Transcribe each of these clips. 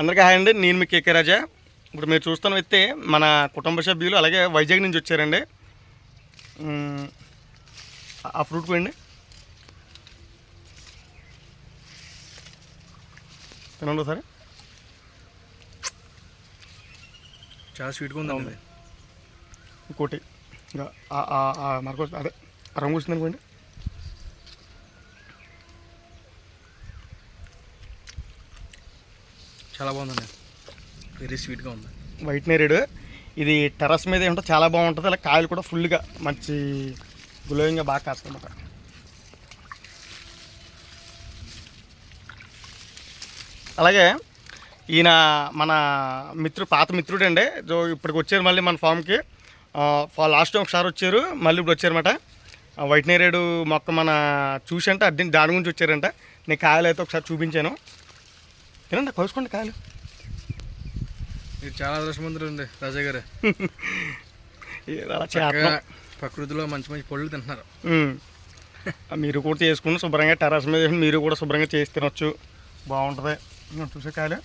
అందరికీ హాయ్ అండి. నేను మీ కేకే రాజా. ఇప్పుడు మీరు చూస్తున్న వ్యక్తి మన కుటుంబ సభ్యులు అలాగే వైజాగ్ నుంచి వచ్చారండి. ఆ ఫ్రూట్ పోయండి. తినండి సరే చాలా స్వీట్గా ఉందండి ఇది. ఇంకోటి మరొక అదే రంగు వచ్చింది అనుకోండి. చాలా బాగుందండి. వెరీ స్వీట్గా ఉంది. వైట్ నేరేడు ఇది టెర్రస్ మీద ఉంటే చాలా బాగుంటుంది. అలా కాయలు కూడా ఫుల్గా మంచి గ్లోయింగ్గా బాగా కాస్తుంది అలాగే ఈయన మన మిత్రుడు పాత మిత్రుడు అండి జో ఇప్పటికి వచ్చారు మళ్ళీ మన ఫామ్కి లాస్ట్ టైం ఒకసారి వచ్చారు మళ్ళీ ఇప్పుడు వచ్చారన్నమాట. వైట్ నేరేడు మొక్క మన చూసి అంటే దాని గురించి వచ్చారంట. నేను కాయలు అయితే ఒకసారి చూపించాను. తినండి కోసుకోండి కాయలు. మీరు చాలా అదృష్టవంతులు అండి రాజా గారు చక్కగా ప్రకృతిలో మంచి మంచి పళ్ళు తింటున్నారు. మీరు కూడా చేసుకుని శుభ్రంగా టెర్రస్ మీద మీరు కూడా శుభ్రంగా చేసి తినొచ్చు. బాగుంటుంది. చూసే కాయలు.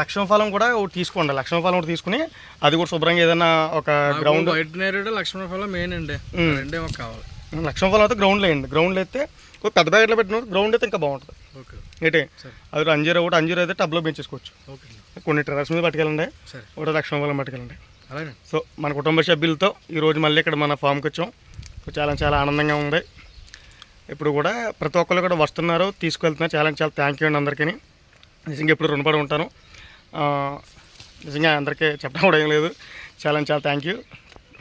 లక్ష్మ ఫలం కూడా తీసుకోండి. లక్ష్మ ఫలం ఒకటి తీసుకుని అది కూడా శుభ్రంగా ఏదైనా ఒక గ్రౌండ్ వైట్ నేరేడు లక్ష్మణ ఫలం మెయిన్ అండి. రెండే మాకు కావాలి. లక్ష్మ ఫలం అయితే గ్రౌండ్లో వేయండి. గ్రౌండ్లో అయితే ఒక పెద్ద ప్యాకెట్లో పెట్టిన గ్రౌండ్ అయితే ఇంకా బాగుంటుంది. ఓకే. ఏంటి? అది అంజీర ఒకటి అంజీర అయితే టబ్లో పెంచేసుకోవచ్చు. కొన్ని టెర్రస్ మీద పట్టుకెళ్ళండి. ఒకటి లక్ష్మ ఫలం పట్టుకెళ్ళండి. అలాగే సో మన కుటుంబ సభ్యులతో ఈరోజు మళ్ళీ ఇక్కడ మన ఫామ్కి వచ్చాం. చాలా చాలా ఆనందంగా ఉంది. ఇప్పుడు కూడా ప్రతి ఒక్కరు కూడా వస్తున్నారు తీసుకెళ్తున్నారు చాలా చాలా థ్యాంక్ యూ అండి అందరికీ నిజంగా ఇప్పుడు రుణపడి ఉంటాను. నిజంగా అందరికీ చెప్పడం కూడా ఏం లేదు. చాలా చాలా థ్యాంక్ యూ